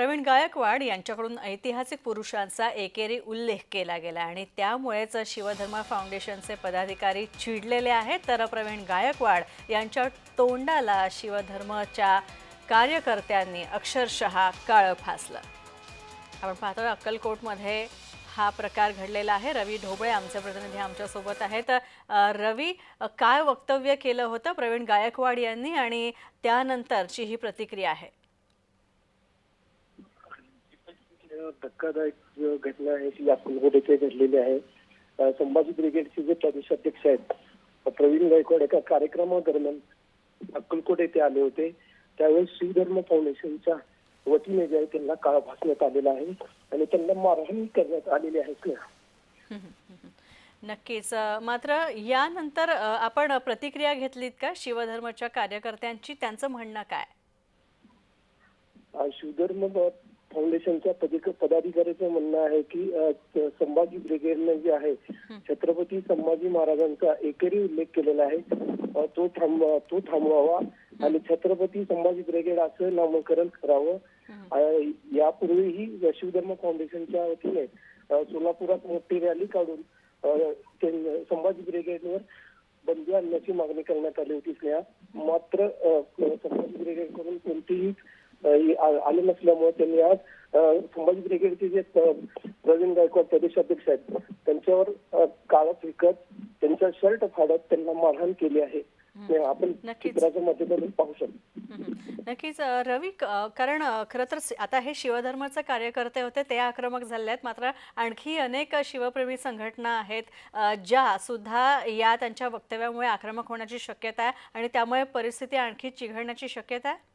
प्रवीण गायकवाड यांच्याकडून ऐतिहासिक पुरुषांचा एकेरी उल्लेख केला गेला आणि त्यामुळेच शिवधर्म फाउंडेशनचे पदाधिकारी चिडलेले आहेत. तर प्रवीण गायकवाड यांच्या तोंडाला शिवधर्मच्या कार्यकर्त्यांनी अक्षरशः काळं फासलं. आपण पाहतो अक्कलकोटमध्ये हा प्रकार घडलेला आहे. रवी ढोबळे आमचे प्रतिनिधी आमच्यासोबत आहेत. रवी काय वक्तव्य केलं होतं प्रवीण गायकवाड यांनी आणि त्यानंतरची ही प्रतिक्रिया आहे? धक्कादायक घटना आहे ती अक्कलकोट येथे घडलेली आहे. संभाजी ब्रिगेडचे जे प्रदेशाध्यक्ष आहेत प्रवीण गायकवाड एका कार्यक्रमादरम्यान अक्कलकोट येथे आले होते. त्यावेळेस शिवधर्म फाउंडेशनच्या वतीने जे आहे त्यांना काळ भासण्यात आलेला आहे आणि त्यांना मारहाण करण्यात आलेली आहे नक्कीच. मात्र यानंतर आपण प्रतिक्रिया घेतलीत का शिवधर्मच्या कार्यकर्त्यांची? त्यांचं म्हणणं काय? शिवधर्म फाउंडेशनच्या पदिक पदाधिकाऱ्याचं म्हणणं आहे की संभाजी ब्रिगेडने जे आहे छत्रपती संभाजी महाराजांचा एकेरी उल्लेख केलेला आहे. तो थांब तो थांबवावा आणि छत्रपती संभाजी ब्रिगेड असं नामकरण करावं. यापूर्वीही शिवधर्म फाउंडेशनच्या वतीने सोलापुरात मोठी रॅली काढून संभाजी ब्रिगेडवर बंदी आणण्याची मागणी करण्यात आली होती स्नेहा. मात्र संभाजी ब्रिगेडकडून कोणतीही आले नसल्यामुळे त्यांनी आज संभाजी ब्रिगेडचे जे प्रवीण गायकवाड प्रदेशाध्यक्ष आहेत त्यांच्यावर अ, काळं फिकत त्यांचा शर्ट फाडत त्यांना मारहाण केली आहे. आपण नक्कीच. चित्राच्या माध्यमातून पाहू शकतो. नक्कीच रवी कारण खरं तर आता हे शिवधर्माचे कार्यकर्ते होते ते आक्रमक झाले आहेत. मात्र आणखी अनेक शिवप्रेमी संघटना आहेत ज्या सुद्धा या त्यांच्या वक्तव्यामुळे आक्रमक होण्याची शक्यता आहे आणि त्यामुळे परिस्थिती आणखी चिघळण्याची शक्यता आहे?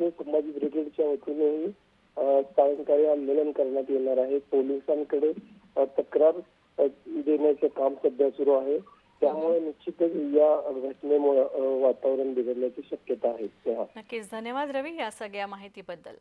संभाजी ब्रिगेडच्या वतीनेही सायंकाळी आंदोलन करण्यात येणार आहे. पोलिसांकडे तक्रार देण्याचे काम सध्या सुरू आहे. त्यामुळे निश्चितच या घटनेमुळे वातावरण बिघडण्याची शक्यता आहे. नक्कीच. धन्यवाद रवी या सगळ्या माहितीबद्दल.